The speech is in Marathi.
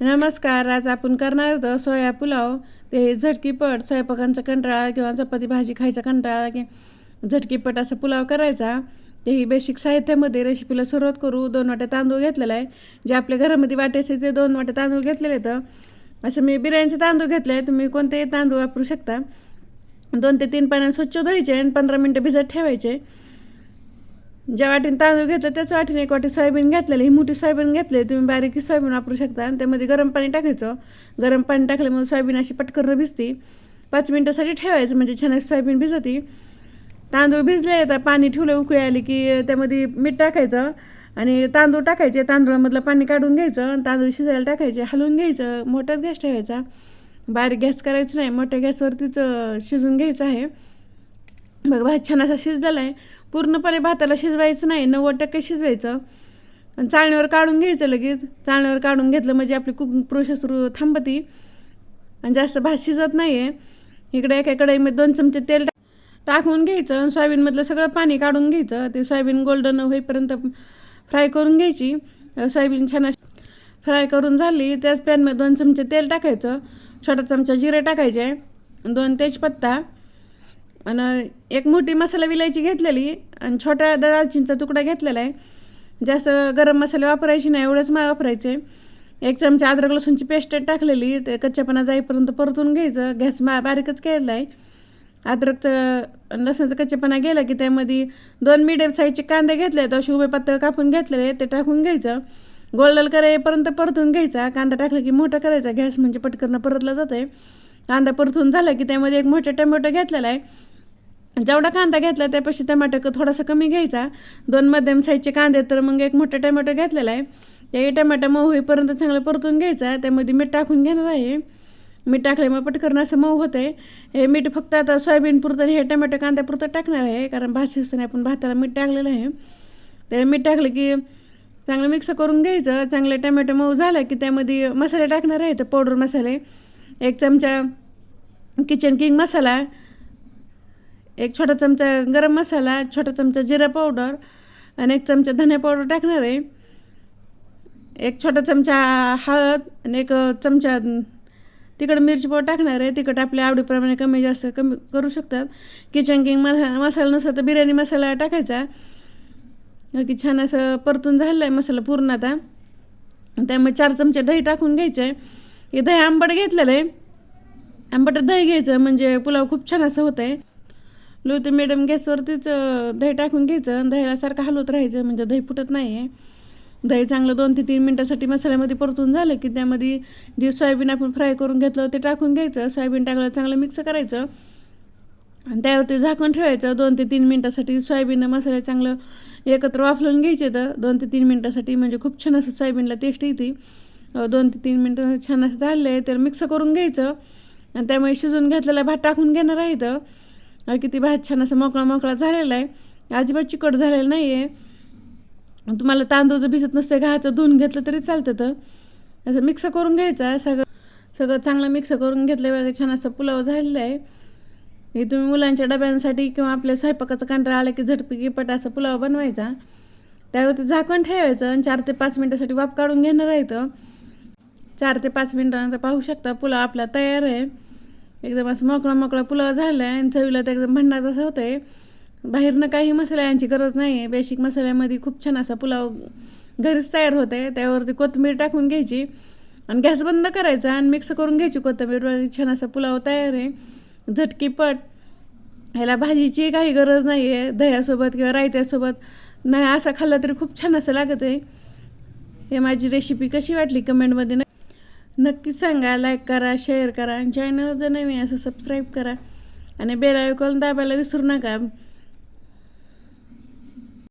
नमस्कार आज आपण करणार होतं सोया पुलाव. ते झटकीपट स्वयंपाकांचा कंटाळा किंवा चपाती भाजी खायचा कंटाळा की झटकीपट असा पुलाव करायचा. ते ही बेसिक साहित्यामध्ये रेसिपीला सुरुवात करू. दोन वाट्या तांदूळ घेतलेला आहे. जे आपल्या घरामध्ये वाटायचे ते दोन वाट्या तांदूळ घेतलेले आहेत. असं मी बिर्याणीचे तांदूळ घेतले आहे तुम्ही कोणतेही तांदूळ वापरू शकता. दोन ते तीन पाण्यात स्वच्छ धुवायचे आणि पंधरा मिनटं भिजत ठेवायचे. ज्या वाटीने तांदूळ घेतलं त्याच वाटीने एक वाटी सोयाबीन घेतलेली. ही मोठी सोयाबीन घेतली तुम्ही बारीक सोयाबीन वापरू शकता. आणि त्यामध्ये गरम पाणी टाकायचं. गरम पाणी टाकल्यामुळे सोयाबीन अशी पटकन भिजती. पाच मिनटासाठी ठेवायचं म्हणजे छान सोयाबीन भिजती. तांदूळ भिजले तर पाणी ठेवलं उकळी आली की त्यामध्ये मीठ टाकायचं. आणि तांदूळ टाकायचे तांदूळामधलं पाणी काढून घ्यायचं. आणि तांदूळ शिजायला टाकायचे हलवून घ्यायचं. मोठाच गॅस ठेवायचा. बारीक गॅस करायचं नाही मोठ्या गॅसवरतीच शिजून घ्यायचं आहे. मग भात छान असा शिजलेला आहे पूर्णपणे भाताला शिजवायचं नाही नव्वद टक्के शिजवायचं. आणि चाळणीवर काढून घ्यायचं लगेच. चाळणीवर काढून घेतलं म्हणजे आपली कुकिंग प्रोसेस थांबती. आणि जास्त भात शिजत नाही आहे इकडे एका कढईमध्ये दोन चमचे तेल टाकून घ्यायचं आणि सोयाबीनमधलं सगळं पाणी काढून घ्यायचं. ते सोयाबीन गोल्डन होईपर्यंत फ्राय करून घ्यायची. सोयाबीन छान फ्राय करून झाली. त्याच पॅनमध्ये दोन चमचे तेल टाकायचं. छोटा चमचा जिरे टाकायचे. दोन तेजपत्ता. आणि एक मोठी मसाला विलायची घेतलेली आणि छोटा दालचिनीचा तुकडा घेतलेला आहे. जास्त गरम मसाले वापरायचे नाही एवढंच मा वापरायचे. एक चमचा अद्रक लसूणची पेस्ट टाकलेली ते कच्च्यापणा जाईपर्यंत परतून घ्यायचं. गॅस मा बारीकच केलेला आहे अद्रकचं लसणाचं कच्चेपणा गेला की त्यामध्ये दोन मिडियम साईजचे कांदे घेतले आहेत. असे उभे पातळ कापून घेतलेले ते टाकून घ्यायचं. गोल्डल करायपर्यंत परतून घ्यायचा. कांदा टाकला की मोठा करायचा. गॅस म्हणजे पटकन परतला जातं आहे कांदा परतून झाला की त्यामध्ये एक मोठा टमॅटो घेतलेला आहे. जेवढा कांदा घेतला त्यापेक्षा टमॅटो थोडासा कमी घ्यायचा. दोन मध्यम साईजचे कांदे तर मग एक मोठा टमॅटो घेतलेला आहे. ते टमॅटो मऊ होईपर्यंत चांगलं परतून घ्यायचा. त्यामध्ये मीठ टाकून घेणार आहे. मीठ टाकल्यामुळे पटकन असं मऊ होतं आहे हे मीठ फक्त आता सोयाबीन पुरतं हे टमॅटो कांद्यापुरतं टाकणार आहे. कारण भात शिजताना आपण भाताला मीठ टाकलेलं आहे. ते मीठ टाकलं की चांगलं मिक्स करून घ्यायचं. चांगले टमॅटो मऊ झालं की त्यामध्ये मसाले टाकणार आहे. तर पावडर मसाले एक चमचा किचन किंग मसाला एक छोटा चमचा गरम मसाला छोटा चमचा जिरा पावडर आणि एक चमचा धनिया पावडर टाकणार आहे. एक छोटा चमचा हळद आणि एक चमचा तिकडं मिरची पावडर टाकणार आहे. तिखट आपल्या आवडीप्रमाणे कमी जास्त कमी करू शकतात. किचन किंग मसा मसाला नसला तर बिर्याणी मसाला टाकायचा. की छान असं परतून झालेलं आहे मसाला पूर्ण आता. त्यामुळे चार चमचे दही टाकून घ्यायचं. आहे हे दही आंबट घेतलेलं आहे. आंबट दही घ्यायचं म्हणजे पुलाव खूप छान असं होतं आहे लो ते मिडियम गॅसवरतीच दही टाकून घ्यायचं आणि दह्याला सारखं हलवत राहायचं म्हणजे दही फुटत नाही आहे दही चांगलं दोन ते तीन मिनटासाठी मसाल्यामध्ये परतून झालं की त्यामध्ये जे सोयाबीन आपण फ्राय करून घेतलं ते टाकून घ्यायचं. सोयाबीन टाकलं चांगलं मिक्स करायचं. आणि त्यावरती झाकून ठेवायचं दोन ते तीन मिनटासाठी. सोयाबीन मसाले चांगलं एकत्र वाफलून घ्यायचे तर दोन ते तीन मिनटासाठी म्हणजे खूप छान असं सोयाबीनला टेस्ट येते. दोन ते तीन मिनटं छान असं झालं आहे तर मिक्स करून घ्यायचं. आणि त्यामुळे शिजून घातलेला भात टाकून घेणार आहे तर किती भात छान असं मोकळा मोकळा झालेला आहे. अजिबात चिकट झालेलं नाही आहे तुम्हाला तांदूळ जर भिजत नसते घाचं धुवून घेतलं तरी चालतं तर. असं मिक्स करून घ्यायचा सगळं सगळं चांगलं मिक्स करून घेतलं वगैरे छान असं पुलाव झालेला आहे. हे तुम्ही मुलांच्या डब्यांसाठी किंवा आपल्या स्वयंपाकाचा कांडरा आला की झटपी पट असा पुलाव बनवायचा. त्यावरती झाकण ठेवायचं आणि चार ते पाच मिनटासाठी वाफ काढून घेणार आहे तर चार ते पाच मिनटानंतर पाहू शकता पुलाव आपला तयार आहे. एकदम असं मोकळा मोकळा पुलाव झाला आहे आणि चवीला तर एकदम भन्नाट असं होतं आहे बाहेरनं काही मसाल्यांची गरज नाही आहे बेसिक मसाल्यामध्ये खूप छान असा पुलाव घरीच तयार होत आहे त्यावरती कोथिंबीर टाकून घ्यायची आणि गॅस बंद करायचा आणि मिक्स करून घ्यायची कोथिंबीर छान असा पुलाव तयार आहे. झटकीपट ह्याला भाजीची काही गरज नाही आहे दह्यासोबत किंवा रायत्यासोबत नाही असा खाल्ला तरी खूप छान असं लागत आहे हे माझी रेसिपी कशी वाटली? कमेंटमध्ये नाही नक्की सांगा लाईक करा शेअर करा आणि चॅनल जर नवीन असं सबस्क्राईब करा. आणि बेल आयकॉन दाबायला विसरू नका.